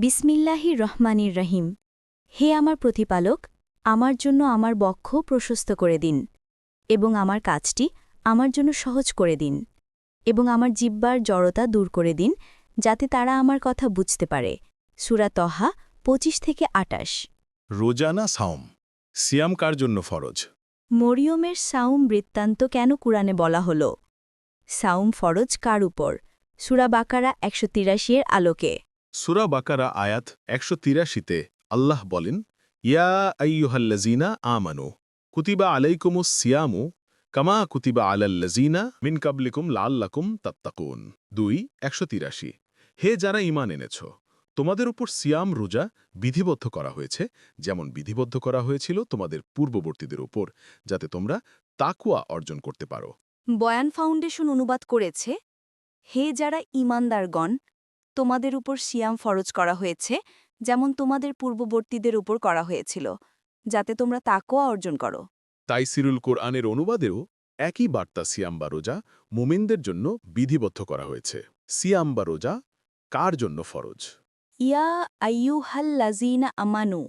বিসমিল্লাহির রহমানির রহিম। হে আমার প্রতিপালক আমার জন্য আমার বক্ষ প্রশস্ত করে দিন এবং আমার কাজটি আমার জন্য সহজ করে দিন এবং আমার জিব্বার জড়তা দূর করে দিন যাতে তারা আমার কথা বুঝতে পারে। সুরা তহা পঁচিশ থেকে আটাশ রোজানা সাওম। সিয়াম কার জন্য ফরজ? মরিয়মের সাউম বৃত্তান্ত কেন কুরআনে বলা হল? সাউম ফরজ কার উপর? সুরা বাকারা একশো তিরাশি এর আলোকে। সুরা বাকারা আয়াত একশো তিরাশিতে আল্লাহ বলেন, ইয়া আইয়ুহাল্লাজিনা আমানু, কুতিবা আলাইকুমুস সিয়ামু কামা কুতিবা আলাল্লাজিনা মিন কাবলিকুম লাল্লাকুম তাত্তাকুন। দুই, একশো তিরাশি। হে যারা ইমান এনেছ, তোমাদের উপর সিয়াম রোজা বিধিবদ্ধ করা হয়েছে, যেমন বিধিবদ্ধ করা হয়েছিল তোমাদের পূর্ববর্তীদের উপর, যাতে তোমরা তাকুয়া অর্জন করতে পারো। বয়ান ফাউন্ডেশন অনুবাদ করেছে, হে যারা ইমানদারগণ তোমাদের উপর সিয়াম ফরজ করা হয়েছে যেমন তোমাদের পূর্ববর্তীদের উপর করা হয়েছিল যাতে তোমরা তাকোয়া অর্জন করো। তাইসিরুল কোরআনের অনুবাদেও একই বার্তা সিয়াম বা রোজা মুমিনদের জন্য বিধিবদ্ধ করা হয়েছে। সিয়াম বা রোজা কার জন্য ফরজ? ইয়া আইয়ুহাল্লাজিনা আমানু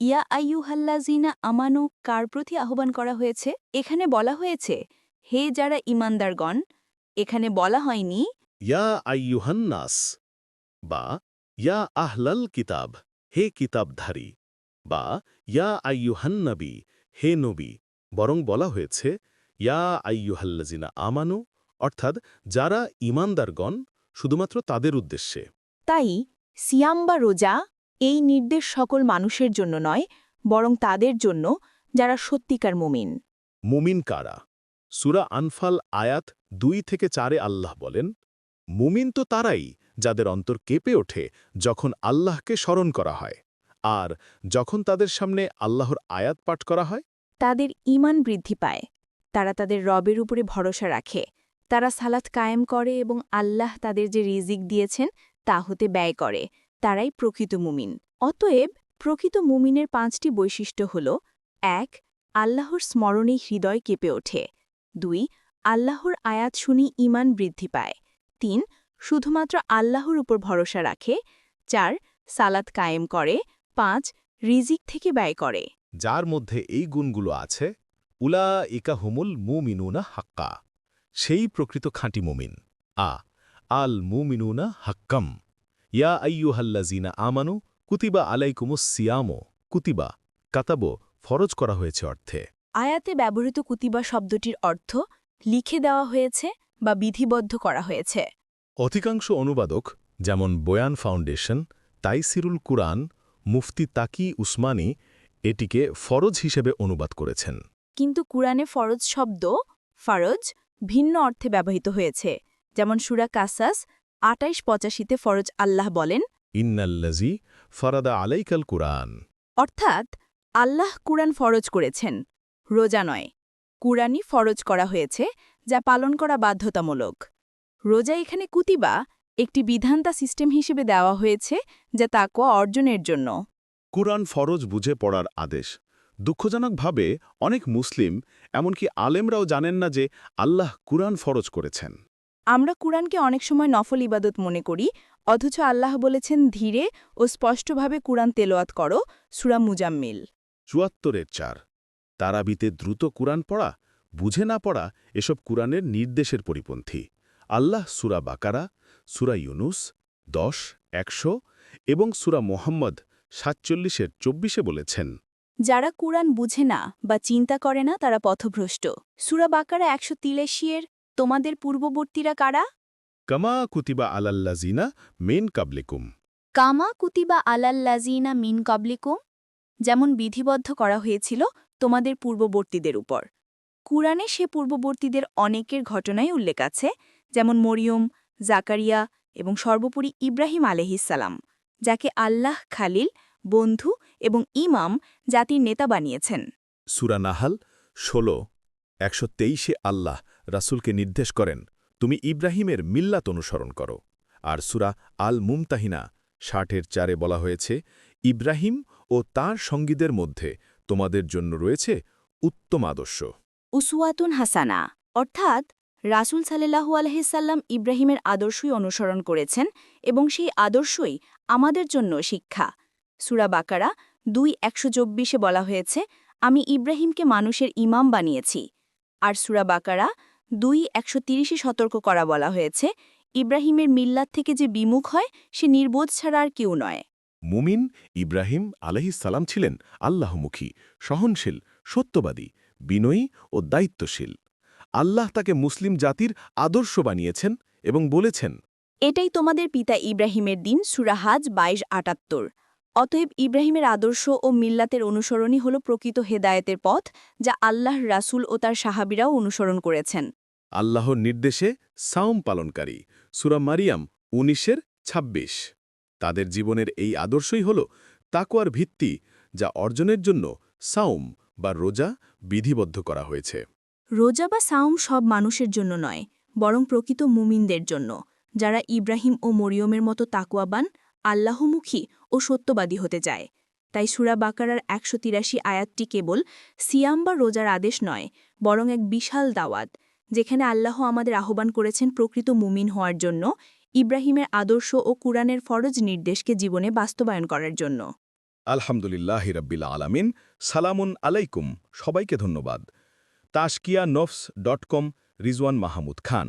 ইয়া আইয়ুহাল্লাজিনা আমানু কার প্রতি আহ্বান করা হয়েছে? এখানে বলা হয়েছে হে যারা ইমানদারগণ এখানে বলা হয়নি ইয়া আইয়ুহান্নাস বা ইয়া আহলাল কিতাব হে কিতাবধারী বা ইয়া আইয়ুহান্নবী হে নবী বরং বলা হয়েছে ইয়া আইয়ুহাল্লাজিনা আমানু অর্থাৎ যারা ইমানদারগণ শুধুমাত্র তাদের উদ্দেশ্যে। তাই সিয়াম বা রোজা এই নির্দেশ সকল মানুষের জন্য নয় বরং তাদের জন্য যারা সত্যিকার মুমিন। মুমিন কারা? সুরা আনফাল আয়াত দুই থেকে চারে আল্লাহ বলেন মুমিন তো তারাই যাদের অন্তর কেঁপে ওঠে যখন আল্লাহকে স্মরণ করা হয়। আর যখন তাদের সামনে আল্লাহর আয়াত পাঠ করা হয়, তাদের ইমান বৃদ্ধি পায়। তারা তাদের রবের উপরে ভরসা রাখে। তারা সালাত কায়েম করে এবং আল্লাহ তাদের যে রিজিক দিয়েছেন তা হতে ব্যয় করে। তারাই প্রকৃত মুমিন। অতএব প্রকৃত মুমিনের পাঁচটি বৈশিষ্ট্য হল, এক, আল্লাহর স্মরণে হৃদয় কেঁপে ওঠে। দুই, আল্লাহর আয়াত শুনি ইমান বৃদ্ধি পায়। তিন শুধুমাত্র আল্লাহর উপর ভরসা রাখে চার সালাত কায়েম করে পাঁচ রিজিক থেকে ব্যয় করে। যার মধ্যে এই গুণগুলো আছে উলা ইকা হুমুল মুমিনুনা হাক্কা সেই প্রকৃত খাঁটি মুমিন। আ আল মুমিনুনা হাক্কাম ইয়া আইয়ু আইয়ুহাল্লাজিনা আমানু কুতিবা আলাইকুমুস সিয়ামো কুতিবা কাতাবো ফরজ করা হয়েছে অর্থে। আয়াতে ব্যবহৃত কুতিবা শব্দটির অর্থ লিখে দেওয়া হয়েছে বা বিধিবদ্ধ করা হয়েছে। অধিকাংশ অনুবাদক যেমন বয়ান ফাউন্ডেশন তাইসিরুল কুরআন মুফতি তাকি উসমানী এটিকে ফরজ হিসেবে অনুবাদ করেছেন। কিন্তু কুরআনে ফরজ শব্দ ফরজ ভিন্ন অর্থে ব্যবহৃত হয়েছে। যেমন সুরা কাসাস আটাইশ পঁচাশিতে ফরজ আল্লাহ বলেন ইন্নাল্লাজি ফরাদা আলাইকাল কুরআন। অর্থাৎ আল্লাহ কুরআন ফরজ করেছেন রোজা নয়। কুরআনই ফরজ করা হয়েছে যা পালন করা বাধ্যতামূলক। রোজা এখানে কুতিবা একটি বিধান্তা সিস্টেম হিসেবে দেওয়া হয়েছে যা তাকোয়া অর্জনের জন্য। কুরআন ফরজ বুঝে পড়ার আদেশ। দুঃখজনকভাবে অনেক মুসলিম এমনকি আলেমরাও জানেন না যে আল্লাহ কুরআন ফরজ করেছেন। আমরা কুরআনকে অনেক সময় নফল ইবাদত মনে করি অথচ আল্লাহ বলেছেন ধীরে ও স্পষ্টভাবে কুরআন তেলোয়াত করো সুরা মুজাম্মিল। চুয়াত্তরের চার। তারাবিতে দ্রুত কুরআন পড়া বুঝে না পড়া এসব কুরআনের নির্দেশের পরিপন্থী। আল্লাহ সুরা বাকারা সুরা ইউনুস দশ একশো এবং সুরা মোহাম্মদ সাতচল্লিশের চব্বিশে বলেছেন। যারা কুরআন বুঝে না বা চিন্তা করে না তারা পথভ্রষ্ট। সুরা বাকারা একশো তিলেশিয়ের তোমাদের পূর্ববর্তীরা কারা? কামা কুতিবা আলাল্লাজিনা মেন কাবলিকুম। কামা কুতিবা আলাল্লাজিনা মিন কবলিকুম যেমন বিধিবদ্ধ করা হয়েছিল তোমাদের পূর্ববর্তীদের উপর। কুরআনে সে পূর্ববর্তীদের অনেকের ঘটনাই উল্লেখ আছে যেমন মরিয়ম জাকারিয়া এবং সর্বোপরি ইব্রাহিম আলহিসাল্লাম যাকে আল্লাহ খালিল বন্ধু এবং ইমাম জাতির নেতা বানিয়েছেন। সুরা নাহাল ষোলো একশো তেইশে আল্লাহ রাসূলকে নির্দেশ করেন তুমি ইব্রাহিমের মিল্লাত অনুসরণ করো। আর সুরা আল মুমতাহিনা ষাটের চারে বলা হয়েছে ইব্রাহিম ও তার সঙ্গীদের মধ্যে তোমাদের জন্য রয়েছে উত্তম আদর্শ। উসুয়াতুন হাসানা অর্থাৎ রাসুল সাল্লাহু আলহিসাল্লাম ইব্রাহিমের আদর্শই অনুসরণ করেছেন এবং সেই আদর্শই আমাদের জন্য শিক্ষা। সুরা বাকারা দুই একশো চব্বিশে বলা হয়েছে, আমি ইব্রাহিমকে মানুষের ইমাম বানিয়েছি। আর সুরা বাকারা দুই একশো তিরিশে সতর্ক করা বলা হয়েছে, ইব্রাহিমের মিল্লাত থেকে যে বিমুখ হয়, সে নির্বোধ ছাড়া আর কেউ নয়। মুমিন ইব্রাহিম আলহিসাল্লাম ছিলেন আল্লাহমুখী, সহনশীল, সত্যবাদী, বিনয়ী ও দায়িত্বশীল। আল্লাহ তাকে মুসলিম জাতির আদর্শ বানিয়েছেন এবং বলেছেন এটাই তোমাদের পিতা ইব্রাহিমের দিন সুরাহাজ বাইশ আটাত্তর। অতএব ইব্রাহিমের আদর্শ ও মিল্লাতের অনুসরণই হল প্রকৃত হেদায়েতের পথ যা আল্লাহ রাসূল ও তার সাহাবিরাও অনুসরণ করেছেন। আল্লাহর নির্দেশে সাওম পালনকারী সুরা মারিয়াম উনিশের ২৬ তাদের জীবনের এই আদর্শই হল তাকোয়ার ভিত্তি যা অর্জনের জন্য সাওম বা রোজা বিধিবদ্ধ করা হয়েছে। রোজা বা সাউম সব মানুষের জন্য নয়, বরং প্রকৃত মুমিনদের জন্য, যারা ইব্রাহিম ও মরিয়মের মতো তাকুয়াবান, আল্লাহমুখী ও সত্যবাদী হতে চায়। তাই সুরা বাকারার একশো তিরাশি আয়াতটি কেবল সিয়াম বা রোজার আদেশ নয়, বরং এক বিশাল দাওয়াত, যেখানে আল্লাহ আমাদের আহ্বান করেছেন প্রকৃত মুমিন হওয়ার জন্য, ইব্রাহিমের আদর্শ ও কুরআনের ফরজ নির্দেশকে জীবনে বাস্তবায়ন করার জন্য। আলহামদুলিল্লাহ রব্বিল আলামিন। সালামুন আলাইকুম। সবাইকে ধন্যবাদ। Tazkiya Nafs dot com Rizwan Mahmud Khan.